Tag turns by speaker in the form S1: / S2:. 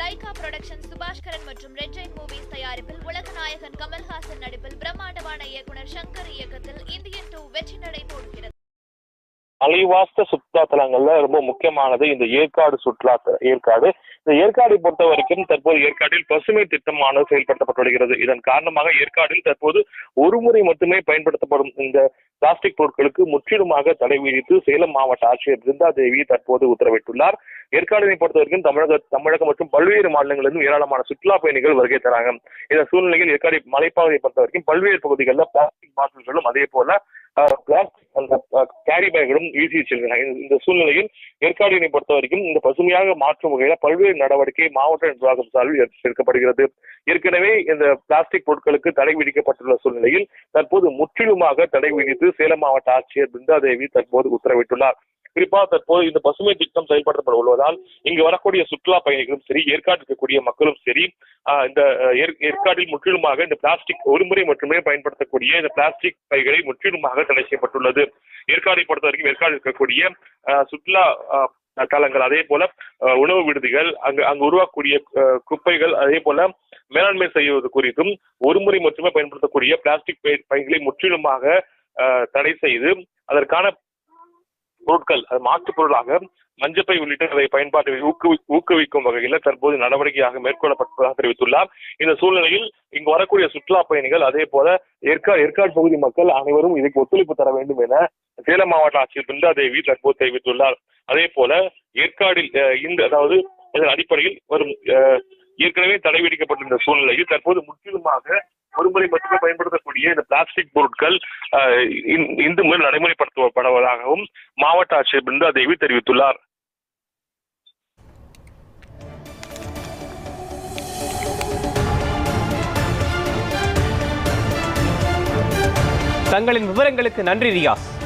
S1: Lyca production Subaskaran மற்றும் red Jain movies தயாரிப்பில் உலக நாயகன் கமல்ஹாசன் நடிப்பில் பிரம்மாண்டமான இயக்குனர் சங்கர் இயக்கத்தில் இந்தியன் டூ வெற்றி நடை போடுகிறது.
S2: அலைவாஸ்த சுற்றுலா தலங்கள்ல ரொம்ப முக்கியமானது இந்த ஏற்காடு சுற்றுலா த- ஏற்காடு. இந்த ஏற்காடை பொறுத்த வரைக்கும் தற்போது ஏற்காடில் பசுமை திட்டமானது செயல்படுத்தப்பட்டு வருகிறது. இதன் காரணமாக ஏற்காடில் தற்போது ஒரு முறை மட்டுமே பயன்படுத்தப்படும் இந்த பிளாஸ்டிக் பொருட்களுக்கு முற்றிலுமாக தடை விதித்து சேலம் மாவட்ட ஆட்சியர் பிருந்தா தேவி தற்போது உத்தரவிட்டுள்ளார். ஏற்காடினை பொறுத்த வரைக்கும் தமிழக தமிழகம் மற்றும் பல்வேறு மாநிலங்களிலிருந்து ஏராளமான சுற்றுலா பயணிகள் வருகை தராங்க. இந்த சூழ்நிலையில் ஏற்காடு மலைப்பாதையை பொறுத்த வரைக்கும் பல்வேறு பகுதிகளில் பிளாஸ்டிக் பாட்டில்களும் அதே போல பிளாஸ்டிக் அந்த கேரி பேக்களும் வீசி செல்கிறாங்க இந்த- சூழ்நிலையில் ஏற்காடினை பொறுத்த வரைக்கும் இந்த பசுமையாக மாற்றும் வகையில பல்வேறு நடவடிக்கை மாவட்ட நிர்வாகம் சார்பில் எடுக்கப்படுகிறது. ஏற்கனவே இந்த பிளாஸ்டிக் பொருட்களுக்கு தடை விதிக்கப்பட்டுள்ள சூழ்நிலையில் தற்போது முற்றிலுமாக தடை விதித்து சேலம் மாவட்ட ஆட்சியர் பிருந்தாதேவி தற்போது உத்தரவிட்டுள்ளார். குறிப்பாக தற்போது இந்த பசுமை திட்டம் செயல்படுத்தப்பட உள்ளதால் இங்கு வரக்கூடிய சுற்றுலா பயணிகளும் சரி ஏற்காடு இருக்கக்கூடிய மக்களும் சரி இந்த ஏற்காட்டில் முற்றிலுமாக இந்த பிளாஸ்டிக் ஒருமுறை மட்டுமே பயன்படுத்தக்கூடிய இந்த பிளாஸ்டிக் பைகளை முற்றிலுமாக தடை செய்யப்பட்டுள்ளது. ஏற்காடை பொறுத்த வரைக்கும் ஏற்காடு இருக்கக்கூடிய சுற்றுலா தளங்கள் அதே போல உணவு விடுதிகள் அங்கு அங்கு உருவாக்கக்கூடிய குப்பைகள் அதே போல மேலாண்மை செய்வது குறித்தும் ஒருமுறை மட்டுமே பயன்படுத்தக்கூடிய பிளாஸ்டிக் பைகளை முற்றிலுமாக தடை செய்து அதற்கான பொருட்கள் அது மாற்றுப் பொருளாக மஞ்சப்பை உள்ளிட்ட பயன்பாட்டை ஊக்குவி ஊக்குவிக்கும் வகையில் தற்போது நடவடிக்கையாக மேற்கொள்ளப்பட்டதாக தெரிவித்துள்ளார். இந்த சூழ்நிலையில் இங்கு வரக்கூடிய சுற்றுலா பயணிகள் அதே போல ஏற்காடு ஏற்காடு பகுதி மக்கள் அனைவரும் இதற்கு ஒத்துழைப்பு தர வேண்டும் என சேலம் மாவட்ட ஆட்சியர் பிருந்தா தேவி தற்போது தெரிவித்துள்ளார். அதே போல ஏற்காடில் அஹ், இந்த அதாவது இதன் அடிப்படையில் வரும் அஹ், ஏற்கனவே தடை விதிக்கப்பட்டிருந்த சூழ்நிலையில் தற்போது முற்றிலுமாக ஒருமுறை மட்டுமே பயன்படுத்தக்கூடிய இந்த பிளாஸ்டிக் பொருட்கள் இந்து இந்த- முதல் நடைமுறைப்படுத்தப்படுவதாகவும் மாவட்ட ஆட்சியர் பிருந்தா தேவி தெரிவித்துள்ளார்.
S3: தங்களின் விவரங்களுக்கு நன்றி ரியாஸ்.